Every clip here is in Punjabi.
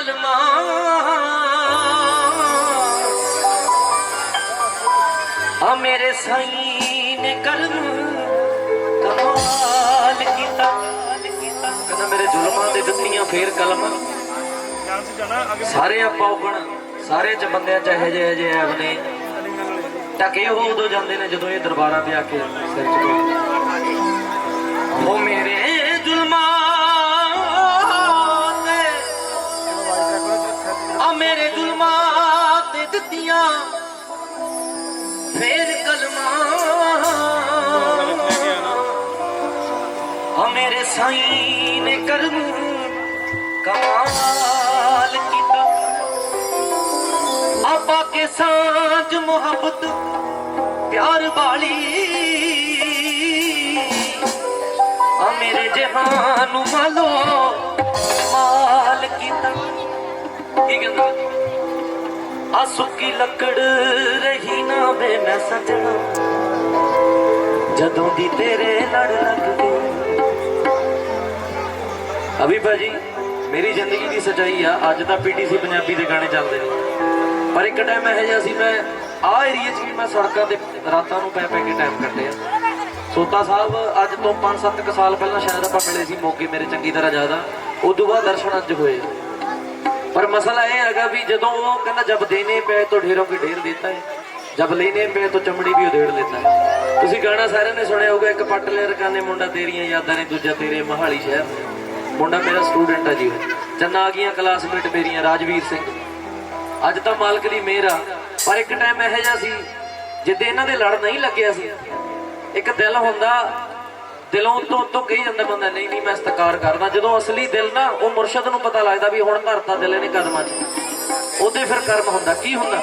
ਕਲਮਾਂ ਆ ਮੇਰੇ ਸਾਈਂ ਨੇ ਕਰਮ ਕਮਾਲ ਕੀਤਾ ਕਹਿੰਦਾ ਮੇਰੇ ਜ਼ੁਲਮਾਂ ਤੇ ਦਿੱਤੀਆਂ ਫੇਰ ਕਲਮ। ਸਾਰੇ ਆਪਾਂ ਉਗਣ ਸਾਰੇ ਚ ਬੰਦਿਆਂ ਚ ਇਹੋ ਜਿਹੇ ਜਿਹੇ ਐਬ ਨੇ। ਟਕੇ ਉਹ ਉਦੋਂ ਜਾਂਦੇ ਨੇ ਜਦੋਂ ਇਹ ਦਰਬਾਰਾਂ ਤੇ ਆ ਕੇ ਸਿਰ ਝੁਕਾਉਂਦੇ ਉਹ ਦਿੱਤੀਆਂ। ਫੇਰ ਕਲਮਾਂ ਆ ਮੇਰੇ ਸਾਈਂ ਨੇ ਕਰਮ ਕਮਾਲ ਕੀਤਾ। ਆਪਾ ਕੇ ਸਾਂਝ ਮੁਹੱਬਤ, ਪਿਆਰ ਵਾਲੀ। ਆ ਮੇਰੇ ਜਹਾਨ ਨੂੰ ਮਾਲੋ, ਮਾਲ ਕੀਤਾ। ਕੀ ਕਹਿੰਦਾ? ਆ ਸੁੱਕੀ ਲੱਕੜ ਰਹੀ ਨਾ ਵੇ ਮੈਂ ਸਜਣਾ। ਜਦੋਂ ਦੀ ਤੇਰੇ ਲੜ ਲੱਗ ਗਈ। ਅਭੀ ਭਾਜੀ, ਮੇਰੀ ਜ਼ਿੰਦਗੀ ਦੀ ਸਚਾਈ ਆ, ਅੱਜ ਤਾਂ ਪੀਟੀਸੀ ਪੰਜਾਬੀ ਦੇ ਗਾਣੇ ਚੱਲਦੇ ਨੇ। ਪਰ ਇੱਕ ਟਾਈਮ ਇਹੋ ਜਿਹਾ ਸੀ, ਮੈਂ ਆਹ ਏਰੀਆ 'ਚ ਵੀ ਮੈਂ ਸੜਕਾਂ ਤੇ ਰਾਤਾਂ ਨੂੰ ਪੈ ਪੈ ਕੇ ਟਾਈਮ ਕੱਟਿਆ। ਸੋਤਾ ਸਾਹਿਬ, ਅੱਜ ਤੋਂ 5-7 ਕੁ ਸਾਲ ਪਹਿਲਾਂ ਸ਼ਾਇਦ ਆਪਾਂ ਮਿਲੇ ਸੀ, ਮੌਕੇ ਮੇਰੇ ਚੰਗੀ ਤਰ੍ਹਾਂ ਜ਼ਿਆਦਾ ਉਦੋਂ ਬਾਅਦ ਦਰਸ਼ਨ ਅੱਜ ਹੋਏ ਆ। ਪਰ ਮਸਲਾ ਇਹ ਹੈਗਾ ਵੀ ਜਦੋਂ ਉਹ ਕਹਿੰਦਾ ਜਬ ਦੇਨੇ ਪਏ ਤਾਂ ਢੇਰੋਂ ਕੀ ਢੇਰ ਦੇਤਾ ਹੈ। ਜਬ ਲੈਨੇ ਪਏ ਤਾਂ ਚਮੜੀ ਵੀ ਉਧੇੜ ਲੈਤਾ ਹੈ। ਤੁਸੀਂ ਗਾਣਾ ਸਾਰਿਆਂ ਨੇ ਸੁਣਿਆ ਹੋਊਗਾ, ਇੱਕ ਪੱਟ ਲੈ ਰਕਾਨੇ ਮੁੰਡਾ ਤੇਰੀਆਂ ਯਾਦਾਂ ਨੇ, ਦੂਜਾ ਤੇਰੇ ਮਹਾਲੀ ਸ਼ਹਿਰ ਮੁੰਡਾ ਮੇਰਾ ਸਟੂਡੈਂਟ ਆ ਜੀ ਉਹ। ਚੰਨਾ ਆ ਗਈਆਂ ਕਲਾਸਮੇਟ ਮੇਰੀਆਂ, ਰਾਜਵੀਰ ਸਿੰਘ। ਅੱਜ ਤਾਂ ਮਾਲਕ ਦੀ ਮਿਹਰ ਆ, ਪਰ ਇੱਕ ਟਾਈਮ ਇਹੋ ਜਿਹਾ ਸੀ, ਜਿੱਦੇ ਇਹਨਾਂ ਦੇ ਲੜ ਨਹੀਂ ਲੱਗਿਆ ਸੀ। ਇੱਕ ਦਿਲ ਹੁੰਦਾ ਦਿਲੋਂ ਤੋਂ ਤੋਂ ਕਹੀ ਜਾਂਦਾ ਬੰਦਾ, ਨਹੀਂ ਨਹੀਂ, ਮੈਂ ਸਤਿਕਾਰ ਕਰਦਾ। ਜਦੋਂ ਅਸਲੀ ਦਿਲ ਨਾ, ਉਹ ਮੁਰਸ਼ਦ ਨੂੰ ਪਤਾ ਲੱਗਦਾ ਵੀ ਹੁਣ ਧਰਤਾ ਦਿਲ ਇਹਨੇ ਕਦਮਾਂ 'ਚ। ਉਹਦੇ ਫਿਰ ਕਰਮ ਹੁੰਦਾ। ਕੀ ਹੁੰਦਾ?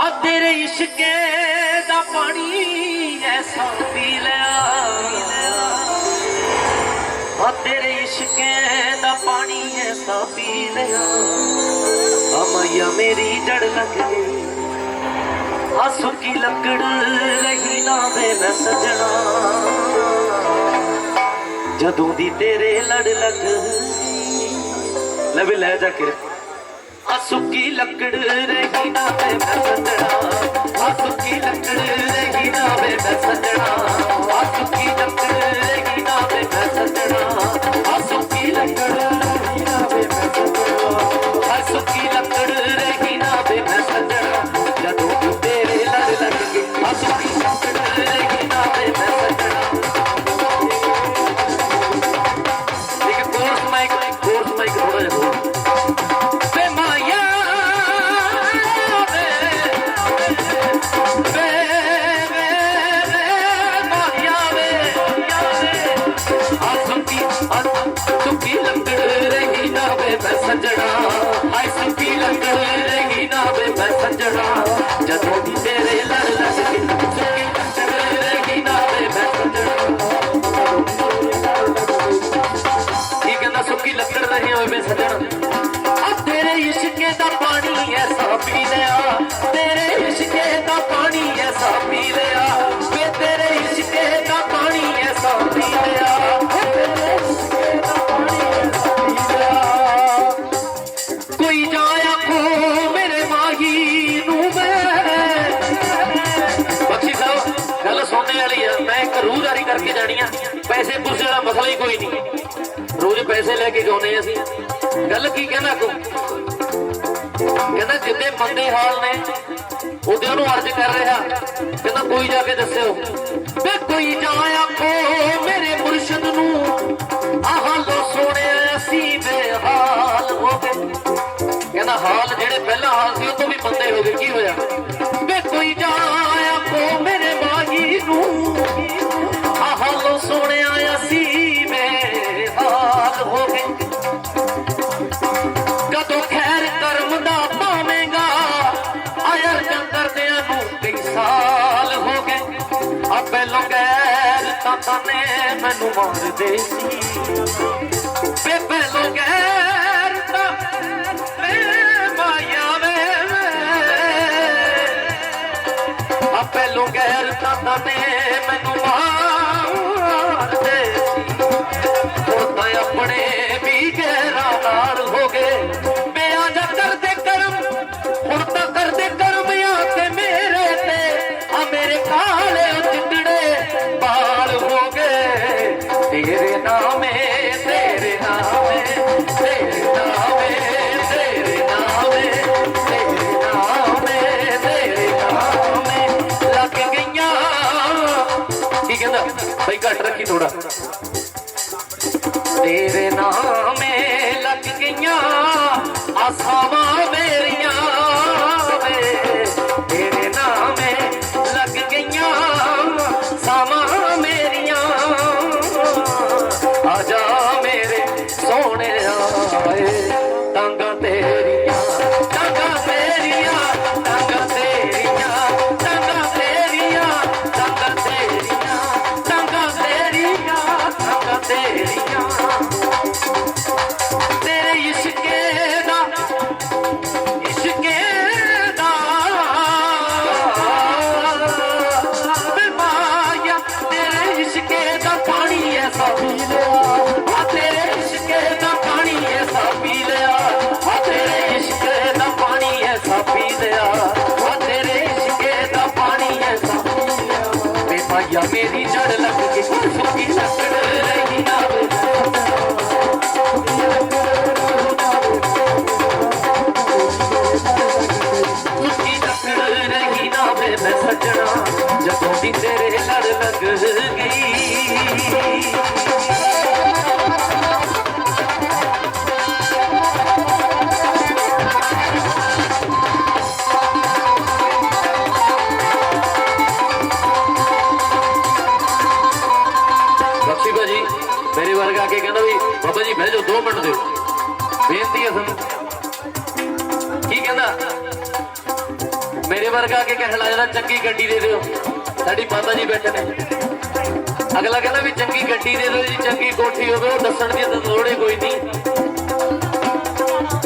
ਆ ਤੇਰੇ ਇਸ਼ਕੇ ਦਾ ਪਾਣੀ ਐਸਾ ਪੀ ਲਿਆ। ਆ ਤੇਰੇ ਇਸ਼ਕੇ ਦਾ ਪਾਣੀ ਐਸਾ ਪੀ ਲਿਆ। ਆ ਮਈਆ ਮੇਰੀ ਜੜ ਲੱਗ ਗਈ। ਆ ਸੁੱਕੀ ਲੱਕੜ ਰਹੀ ਨਾ ਵੇ ਮੈਂ ਸਜਣਾ ਜਦੋਂ ਦੀ ਤੇਰੇ ਲੜ ਲੱਗ ਲੈ ਵੀ ਲੈ ਜਾ ਕੇ। ਆ ਸੁੱਕੀ ਲੱਕੜ ਰਹੀ ਨਾ ਵੇ ਮੈਂ ਸਜਣਾ ਆ ਸੁੱਕੀ ਲੱਕੜ ਰਹੀ ਨਾ ਵੇ ਮੈਂ ਸਜਣਾ ਆ ਸੁੱਕੀ ਲੱਕੜ ਰਹੀ ਨਾ ਵੇ ਮੈਂ ਸਜਣਾ ਆ ਸੁੱਕੀ ਲੱਕੜ ਰਹੀ ਨਾ ਸੱਜਣਾ ਆ ਤੇਰੇ ਇਸ਼ਕੇ ਦਾ ਪਾਣੀ ਐਸਾ ਪੀ ਲਿਆ। ਤੇਰੇ ਪੈਸੇ ਲੈ ਕੇ ਗਾਉਨੇ ਅਸੀਂ। ਗੱਲ ਕੀ ਕਹਿੰਦਾ ਕੋ ਕਹਿੰਦਾ ਜਿੱਦੇ ਮੰਦੇ ਹਾਲ ਨੇ, ਉਹਦੇ ਉਹਨੂੰ ਅਰਜ਼ ਕਰ ਰਿਹਾ। ਕਹਿੰਦਾ ਕੋਈ ਜਾ ਕੇ ਦੱਸਿਓ। ਵੇ ਕੋਈ ਜਾ ਆਖੋ ਮੇਰੇ ਮੁਰਸ਼ਿਦ ਨੂੰ। ਆਹ ਲੋ ਸੋਹਣਿਆ ਅਸੀਂ ਬੇਹਾਲ ਹੋ ਗਏ। ਕਹਿੰਦਾ ਹਾਲ ਜਿਹੜੇ ਪਹਿਲਾਂ ਹਾਲ ਸੀ, ਉਹ ਤੋਂ ਵੀ ਮੰਦੇ ਹੋ ਗਏ। ਕੀ ਹੋਇਆ? ਵੇ ਕੋਈ ਜਾ ਆਖੋ ਮੇਰੇ ਮਾਹੀ ਨੂੰ। ਗੈਰ ਨੇ ਮੈਨੂੰ ਮਾਰਦੇ ਸੀ। ਵੇ ਪਹਿਲੋਂ ਤਾਂ ਵੇ ਮਾਇਆ ਵੇ। ਆ ਪਹਿਲੋਂ ਤਾਂ ਨੇ ਤੇਰੇ ਨਾਮੇ ਤੇਰੇ ਨਾਮੇ ਤੇਰੇ ਨਾਮੇ ਤੇਰੇ ਨਾਮੇ ਤੇਰੇ ਨਾਮੇ ਤੇਰੇ ਨਾਮੇ। ਲੱਗ ਗਈਆਂ। ਕੀ ਕਹਿੰਦਾ? ਬਈ ਘੱਟ ਰੱਖੀ ਥੋੜਾ ਰਹੀ ਨਾ ਵੇ ਮੈਂ ਸੱਜਣਾ ਜਦੋਂ ਦੀ ਤੇਰੇ ਲੜ ਲੱਗ ਗਈ ਬਖਸ਼ੀ ਭਾਜੀ ਮੇਰੇ ਵਰਗਾ ਆ ਕੇ ਕਹਿੰਦਾ ਵੀ ਬਾਬਾ ਜੀ ਬਹਿ ਜਾਓ 2 ਮਿੰਟ ਦਿਓ ਬੇਨਤੀ ਹੈ ਤੁਹਾਨੂੰ ਕੀ ਕਹਿੰਦਾ ਮੇਰੇ ਵਰਗਾ ਕੇ ਕਹਿਣ ਲੱਗ ਜਾਂਦਾ ਚੰਗੀ ਗੱਡੀ ਦੇ ਦਿਓ। ਸਾਡੀ ਮਾਤਾ ਜੀ ਬੈਠੇ ਨੇ। ਅਗਲਾ ਕਹਿੰਦਾ ਵੀ ਚੰਗੀ ਗੱਡੀ ਦੇ ਦਿਓ ਜੀ, ਚੰਗੀ ਕੋਠੀ ਹੋਵੇ, ਉਹ ਦੱਸਣ ਦੀ ਤਾਂ ਲੋੜ ਹੀ ਕੋਈ ਨਹੀਂ।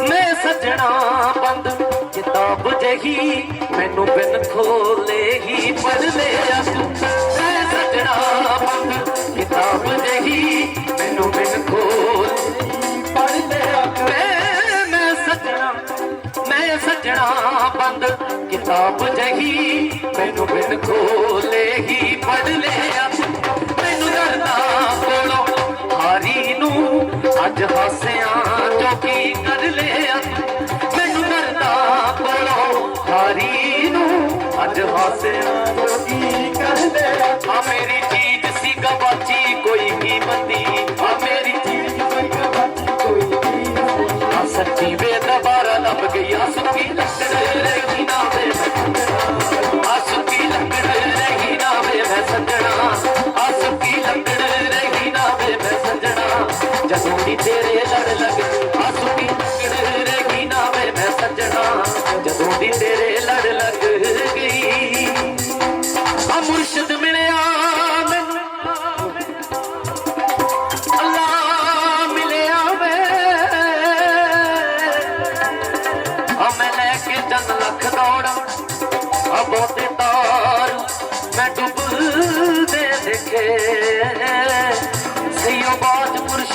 ਮੈਂ ਸੱਜਣਾ ਬੰਦ, ਕਿਤਾਬ ਜਹੀ ਮੈਨੂੰ ਬਿਨ ਖੋਲੇ ਹੀ ਪੜ ਲਿਆ ਤੂੰ। ਮੈਂ ਸੱਜਣਾ ਬੰਦ, ਕਿਤਾਬ ਜਹੀ ਮੈਨੂੰ ਬਿਨ ਖੋਲੇ ਪੜ ਲਿਆ ਮੈਂ ਸੱਜਣਾ ਮੈਂ ਸੱਜਣਾ ਬੰਦ ਕਿਤਾਬ ਜਹੀ, ਮੈਨੂੰ ਬਿਨ ਖੋਲੇ ਹੀ ਪੜ ਲਿਆ। ਮੈਨੂੰ ਡਰਦਾ ਕੋਲੋਂ ਹਾਰੀ ਨੂੰ ਅੱਜ ਹਾਸਿਆਂ ਜੋ ਕੀ ਕਰ ਲਿਆ। ਮੈਨੂੰ ਡਰਦਾ ਕੋਲੋਂ ਹਾਰੀ ਨੂੰ ਅੱਜ ਹਾਸਿਆਂ ਜੋ ਕੀ ਕਰ ਲਿਆ। ਆ ਮੇਰੀ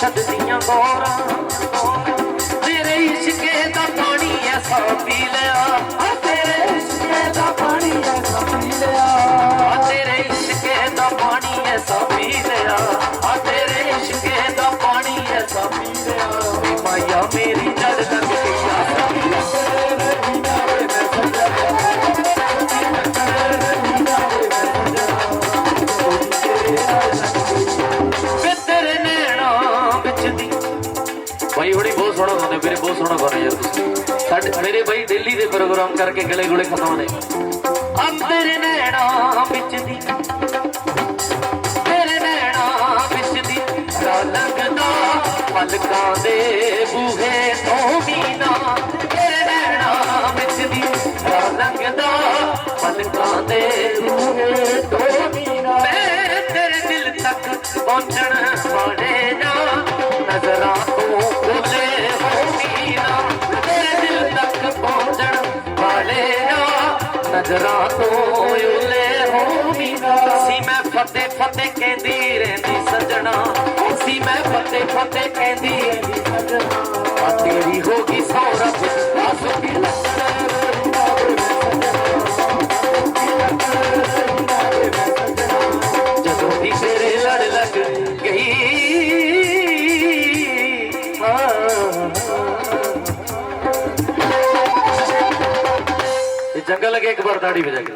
ਬਾਜ ਮੁਰਸ਼ਦ ਦੀਆਂ ਗੋਰਾਂ ਤੇਰੇ ਇਸ਼ਕੇ ਦਾ ਪਾਣੀ ਐਸਾ ਪੀ ਲਿਆ। ਆ ਤੇਰੇ ਇਸ਼ਕੇ ਦਾ ਪਾਣੀ ਐਸਾ ਪੀ ਲਿਆ। ਆ ਤੇਰੇ ਇਸ਼ਕੇ ਦਾ ਪਾਣੀ ਐਸਾ ਪੀ ਲਿਆ। ਆ ਤੇਰੇ ਇਸ਼ਕੇ ਦਾ ਪਾਣੀ ਐਸਾ ਪੀ ਲਿਆ। ਮਾਇਆ ਮੇਰੀ ਸੋਹਣਾ ਗਾਉਂਦੇ ਯਾਰ ਤੁਸੀਂ। ਸਾਡੇ ਮੇਰੇ ਬਾਈ ਦਿੱਲੀ ਦੇ ਪ੍ਰੋਗਰਾਮ ਕਰਕੇ ਗਲੇ ਗੁਲੇ ਖਤਾਉਂਦੇ ਅੰਦਰ ਨੈਣਾ ਵਿੱਚ ਦੀ। ਤੇਰੇ ਨੈਣਾ ਵਿੱਚ ਦੀ। ਲੱਗਦਾ ਪਲਕਾਂ ਦੇ ਬੂਹੇ ਤੋਂ ਮੀਨਾ ਤੇਰੇ ਨੈਣਾ ਵਿੱਚ ਦੀ। ਲੱਗਦਾ ਪਲਕਾਂ ਦੇ ਬੂਹੇ ਤੋਂ ਮੀਨਾ ਮੈਂ ਤੇਰੇ ਦਿਲ ਤੱਕ ਪਹੁੰਚਣ ਵਾਲੇ ਨਜ਼ਰਾਂ ਤੋਂ ਉਲੇ ਹੋ ਮੀਨਾ ਸੀ ਮੈਂ ਫਤਿਹ ਫਤਿਹ ਕਹਿੰਦੀ ਰਹਿੰਦੀ ਸੱਜਣਾ। ਸੀ ਮੈਂ ਫਤਿਹ ਫਤਿਹ ਕਹਿੰਦੀ ਰਹਿੰਦੀ ਸੱਜਣਾ। ਆ ਤੇਰੀ ਹੋ ਗਈ ਸੌਰਾ ਆ ਸੁਖੀ ਜਦੋਂ ਮੰਗਣ ਲੱਗੇ ਇੱਕ ਵਾਰ ਤਾੜੀ ਵਜਾ ਕੇ